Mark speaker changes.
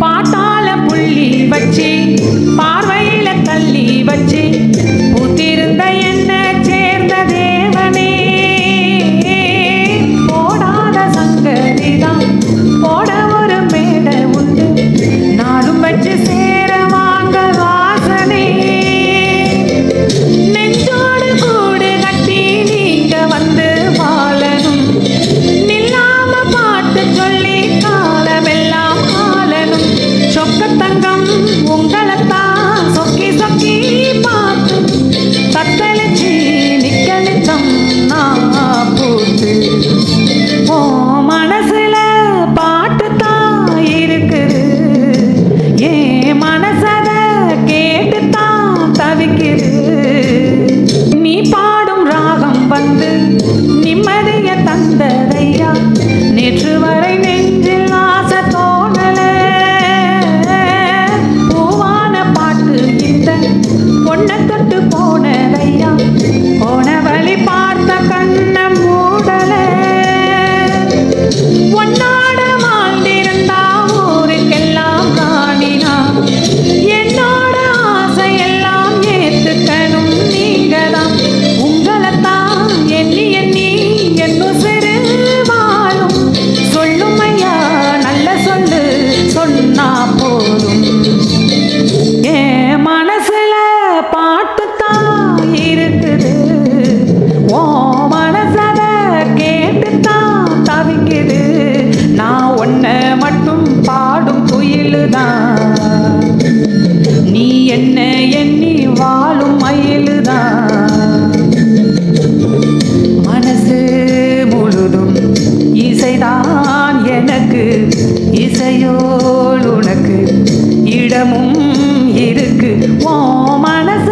Speaker 1: பாட்டால புள்ளி வச்சு பார்வையில தள்ளி வச்சு மயிலுதான். நீ என்ன எண்ணி வாழும் மயிலுதான். மனசு முழுதும் இசைதான் எனக்கு. இசையோள் உனக்கு இடமும் இருக்கு. ஓ மனசு